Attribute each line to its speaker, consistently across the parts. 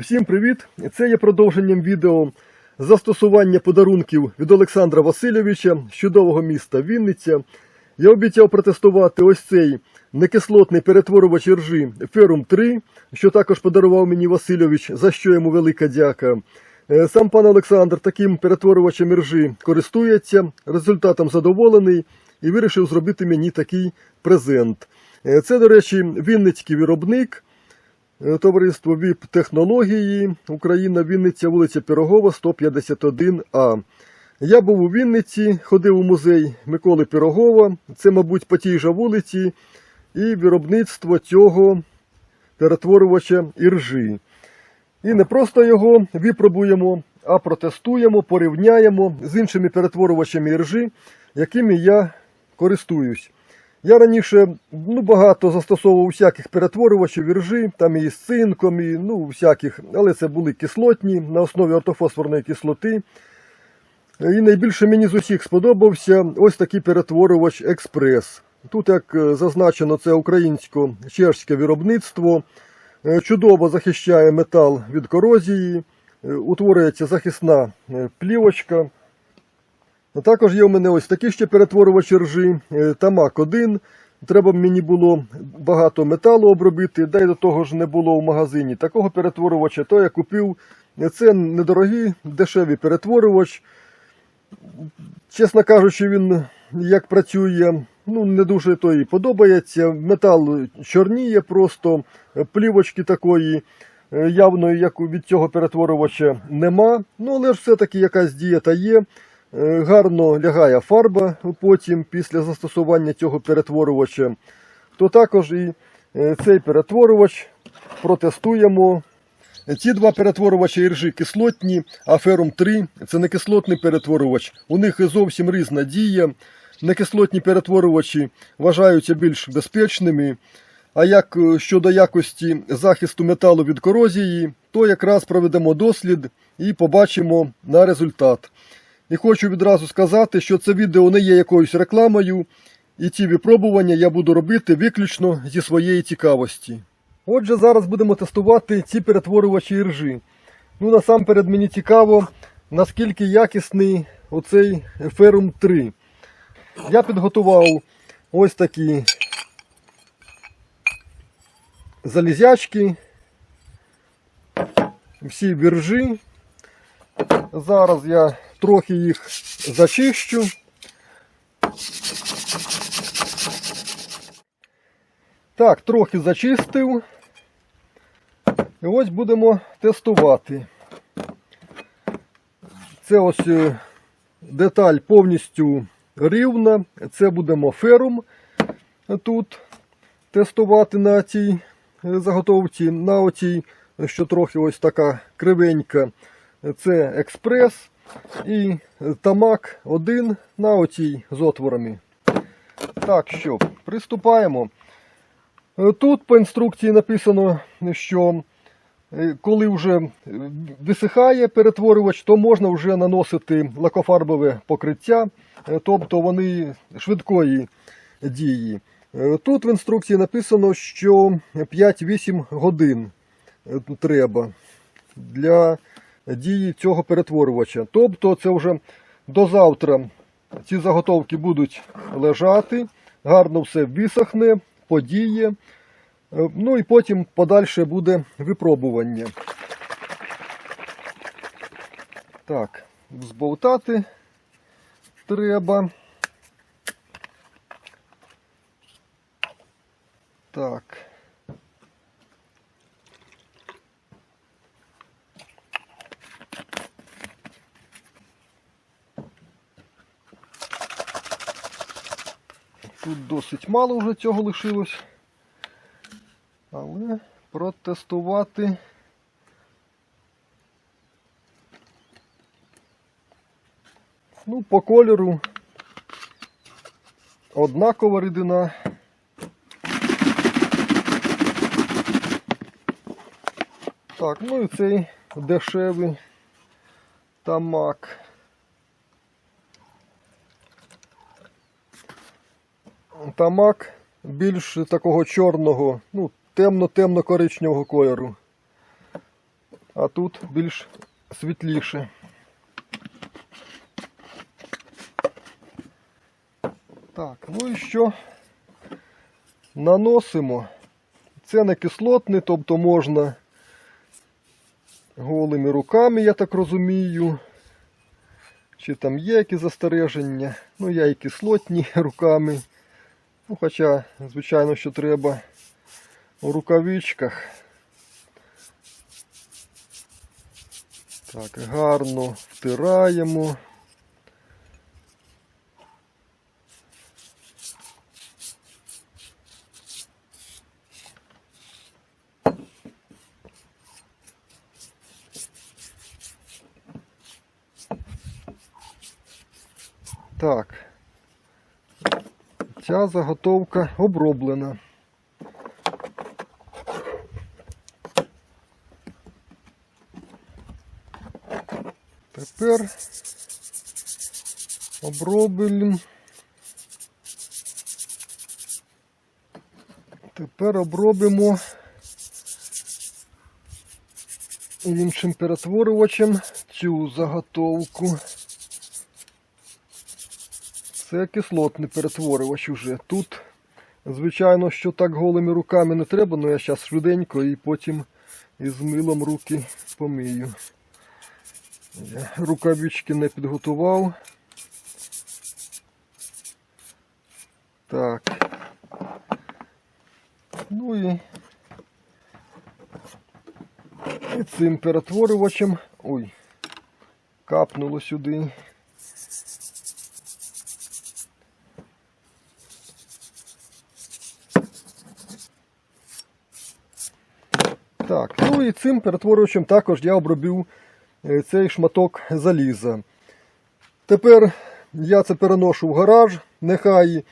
Speaker 1: Всім привіт! Це є продовженням відео застосування подарунків від Олександра Васильовича з чудового міста Вінниця. Я обіцяв протестувати ось цей некислотний перетворювач ржи Ферум 3, що також подарував мені Васильович, за що йому велика дяка. Е, Сам пан Олександр таким перетворювачем ржи користується, результатом задоволений і вирішив зробити мені такий презент. Е, Це, до речі, вінницький виробник. Е, Товариство ВІП технології Україна, Вінниця, вулиця Пірогова, 151А. Я був у Вінниці, ходив у музей Миколи Пірогова. Це, мабуть, по тій же вулиці, і виробництво цього перетворювача іржи. І не просто його випробуємо, а протестуємо, порівняємо з іншими перетворювачами іржи, якими я користуюсь. Я раніше ну, багато застосовував всяких перетворювачів іржи, там і з цинком, і ну, всяких, але це були кислотні на основі ортофосфорної кислоти. І найбільше мені з усіх сподобався ось такий перетворювач Експрес. Тут, як е, зазначено, це українсько-чешське виробництво. Е, Чудово захищає метал від корозії, е, утворюється захисна плівочка. Також є у мене ось такі ще перетворювачі ржи, е, Тамак 1. Треба мені було багато металу обробити, да й до того ж не було в магазині. Такого перетворювача, то я купив. Це недорогий, дешевий перетворювач. Чесно кажучи, він як працює, ну не дуже то і подобається. Метал чорніє просто, плівочки такої е, явної, як від цього перетворювача, нема. Ну, але ж все-таки якась дієта є. Е, Гарно лягає фарба потім після застосування цього перетворювача. То також і е, цей перетворювач протестуємо. Ці два перетворювачі іржі кислотні, а ферум 3 це не кислотний перетворювач. У них зовсім різна дія. Некислотні перетворювачі вважаються більш безпечними. А як е, щодо якості захисту металу від корозії, то якраз проведемо дослід і побачимо на результат. І хочу відразу сказати, що це відео не є якоюсь рекламою, і ці випробування я буду робити виключно зі своєї цікавості. Отже, зараз будемо тестувати ці перетворювачі іржі. Ну, насамперед мені цікаво, наскільки якісний оцей Ferrum 3. Я підготував ось такі залізячки, всі віржі. Зараз я трохи їх зачищу. Так, трохи зачистив. І ось будемо тестувати. Це ось е, деталь повністю рівна. Це будемо ферум тут тестувати на цій е, заготовці, на оцій, що трохи ось така кривенька. Це експрес і тамак 1 на оцій з отворами. Так що, приступаємо. Е, Тут по інструкції написано, що е, коли вже е, висихає перетворювач, то можна вже наносити лакофарбове покриття, тобто вони швидкої дії. Тут в інструкції написано, що 5-8 годин треба для дії цього перетворювача. Тобто це вже до завтра ці заготовки будуть лежати, гарно все висохне, подіє. Е, Ну і потім подальше буде випробування. Так, збовтати треба. Так. Тут досить мало вже цього лишилось. Але протестувати. Ну, по кольору однакова рідина. Так, ну і цей дешевий тамак. Тамак більш такого чорного, ну, темно-темно коричневого кольору. а тут більш світліше. Так, ну і що? Наносимо. Це не кислотний, тобто можна голими руками, я так розумію. Чи там є які застереження. Ну, я і кислотні руками. Ну, хоча, звичайно, що треба у рукавичках. Так, гарно втираємо. Так. Ця заготовка оброблена. Тепер обробимо. Тепер обробимо іншим перетворювачем цю заготовку. Це кислотний перетворювач уже. Тут, звичайно, що так голими руками не треба, але я зараз швиденько і потім із милом руки помию. Я рукавички не підготував. Так. Ну і, і цим перетворювачем. Ой, капнуло сюди. Так, ну і цим перетворювачем також я обробив е, цей шматок заліза. Тепер я це переношу в гараж, нехай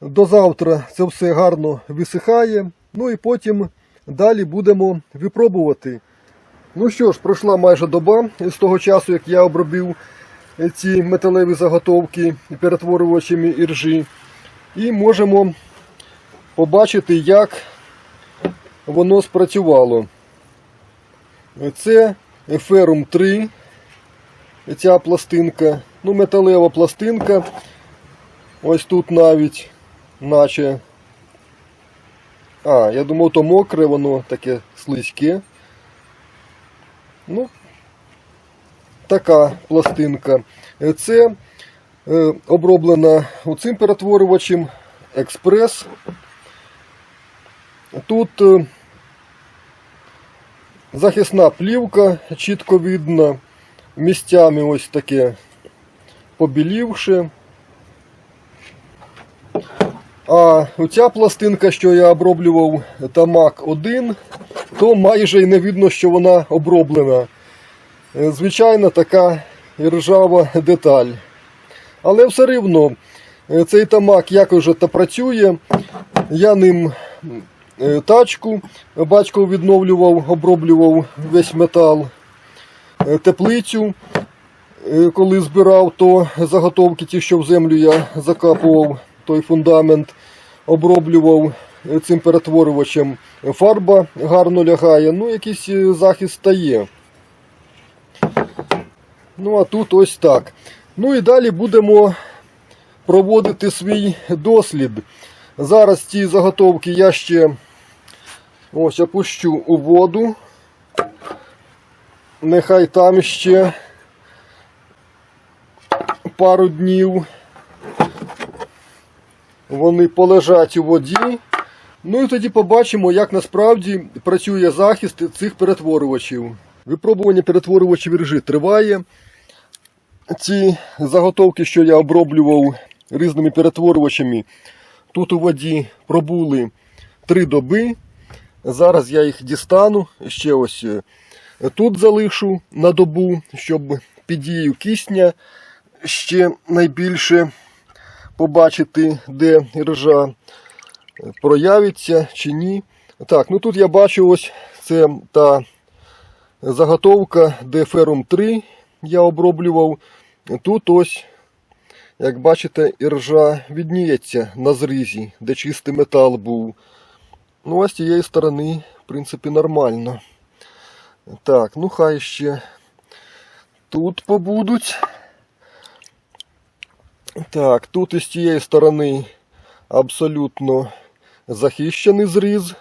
Speaker 1: до завтра це все гарно висихає. Ну і потім далі будемо випробувати. Ну що ж, пройшла майже доба з того часу, як я обробив е, ці металеві заготовки перетворювачами іржі. І можемо побачити, як воно спрацювало. Це ферум 3, ця пластинка, ну, металева пластинка. Ось тут навіть, наче. А, я думав, то мокре, воно таке слизьке. Ну, така пластинка. Це е, оброблена оцим перетворювачем експрес. Тут е, захисна плівка, чітко видно, місцями ось таке побілівши. А оця пластинка, що я оброблював Тамак 1, то майже й не видно, що вона оброблена. Е, Звичайна така ржава деталь. Але все рівно е, цей тамак якось же та працює. Я ним тачку батько відновлював, оброблював весь метал, Е, теплицю. е, Коли збирав, то заготовки ті, що в землю я закапував, той фундамент оброблював е, цим перетворювачем. Фарба гарно лягає, ну якийсь е, захист стає. Ну а тут ось так. Ну і далі будемо проводити свій дослід. Зараз ці заготовки я ще ось опущу у воду. Нехай там ще пару днів вони полежать у воді. Ну і тоді побачимо, як насправді працює захист цих перетворювачів. Випробування перетворювачів ржи триває. Ці заготовки, що я оброблював різними перетворювачами, тут у воді пробули три доби. Зараз я їх дістану. Ще ось е, тут залишу на добу, щоб під дією кисня ще найбільше побачити, де ржа проявиться чи ні. Так, ну тут я бачу ось це та заготовка, де ферум 3 я оброблював. Тут ось, як бачите, іржа відніється на зрізі, де чистий метал був. Ну, а з цієї сторони, в принципі, нормально. Так, ну хай ще тут побудуть. Так, тут із тієї сторони абсолютно захищений зріз.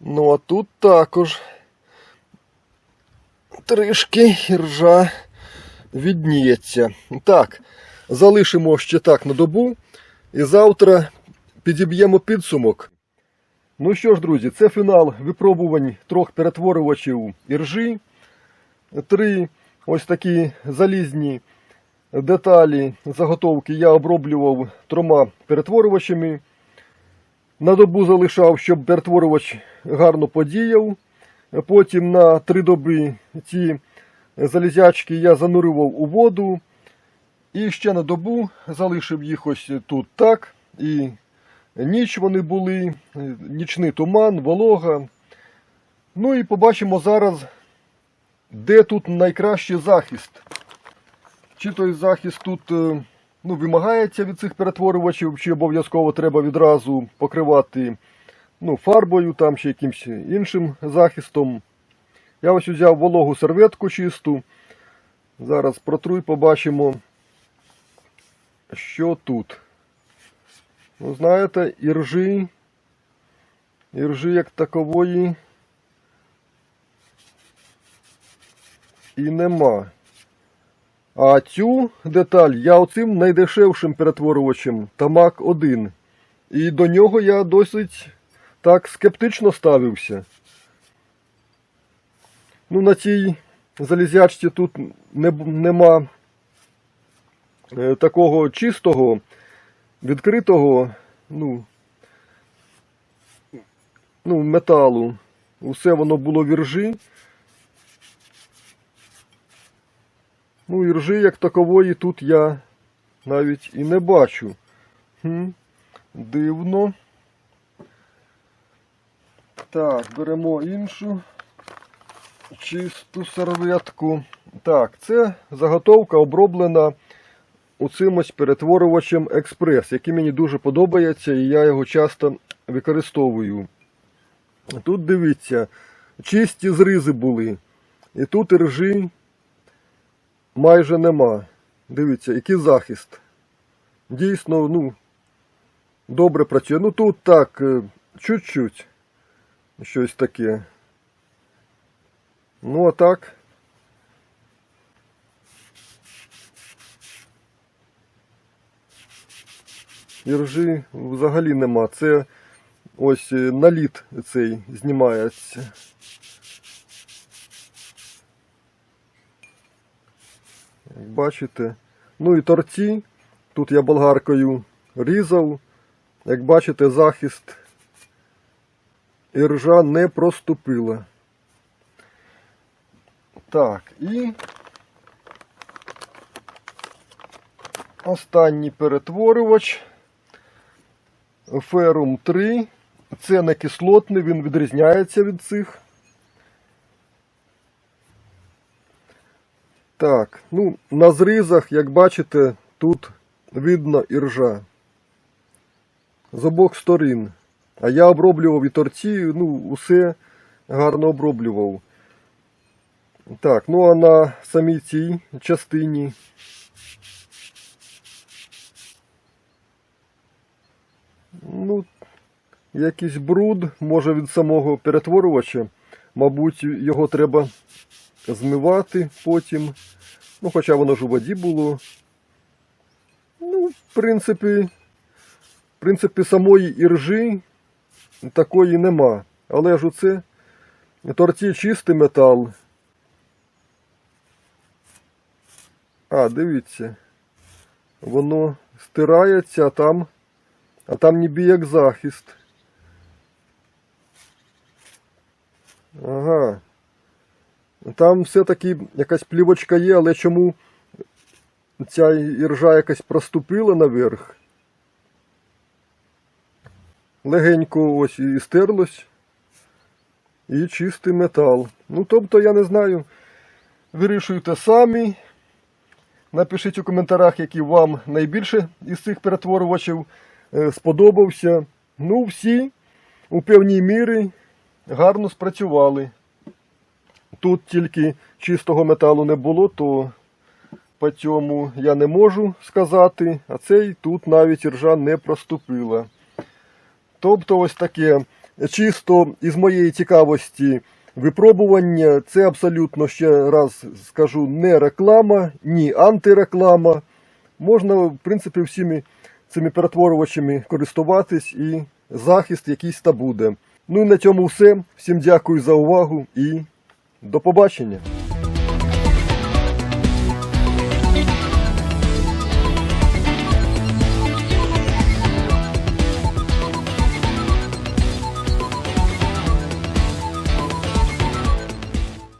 Speaker 1: Ну а тут також трішки іржа відніється. Так, залишимо ще так на добу і завтра підіб'ємо підсумок. Ну що ж, друзі, це фінал випробувань трьох перетворювачів іржі. Три ось такі залізні деталі заготовки я оброблював трьома перетворювачами. На добу залишав, щоб перетворювач гарно подіяв. Потім на три доби ті залізячки я занурював у воду. І ще на добу залишив їх ось тут так. І ніч вони були, нічний туман, волога. Ну і побачимо зараз, де тут найкращий захист. Чи той захист тут е, ну, вимагається від цих перетворювачів, чи обов'язково треба відразу покривати ну, фарбою там, чи якимось іншим захистом. Я ось взяв вологу серветку чисту. Зараз протру і побачимо, що тут. Ну, знаєте, іржі, іржі як такової і нема. А цю деталь я оцим найдешевшим перетворювачем Тамак 1. І до нього я досить так скептично ставився. Ну, на цій залізячці тут не, нема такого чистого, відкритого, ну, ну, металу. Усе воно було віржі. Ну, і ржи як такової тут я навіть і не бачу. Хм, Дивно. Так, беремо іншу чисту серветку. Так, це заготовка оброблена оцим ось перетворювачем експрес, який мені дуже подобається, і я його часто використовую. Тут дивіться, чисті зризи були. І тут ржи майже нема. Дивіться, який захист. Дійсно, ну, добре працює. Ну тут так, е, чуть-чуть щось таке. Ну, а так. Іржі взагалі нема. Це ось е, наліт цей знімається. Як бачите. Ну і торці. Тут я болгаркою різав. Як бачите, захист іржа не проступила. Так, і останній перетворювач. Ферум 3. Це не кислотний, він відрізняється від цих. Так, ну, на зрізах, як бачите, тут видно іржа. З обох сторін. А я оброблював і торці, ну, усе гарно оброблював. Так, ну а на самій цій частині. Ну, якийсь бруд, може від самого перетворювача. Мабуть, його треба змивати потім. Ну, хоча воно ж у воді було. Ну, в принципі, в принципі, самої іржі такої нема. Але ж оце торці чистий метал. А, дивіться. Воно стирається, а там, а там ніби як захист. Ага. Там все-таки якась плівочка є, але чому ця іржа якась проступила наверх? Легенько ось і стерлось. І чистий метал. Ну, тобто, я не знаю, вирішуйте самі. Напишіть у коментарях, який вам найбільше із цих перетворювачів сподобався. Ну, всі у певній мірі гарно спрацювали. тут тільки чистого металу не було, то по цьому я не можу сказати, а цей тут навіть іржа не проступила. Тобто ось таке чисто із моєї цікавості випробування, це абсолютно ще раз скажу не реклама, ні антиреклама. Можна, в принципі, всіми цими перетворювачами користуватись і захист якийсь та буде. Ну і на цьому все. Всім дякую за увагу і до побачення.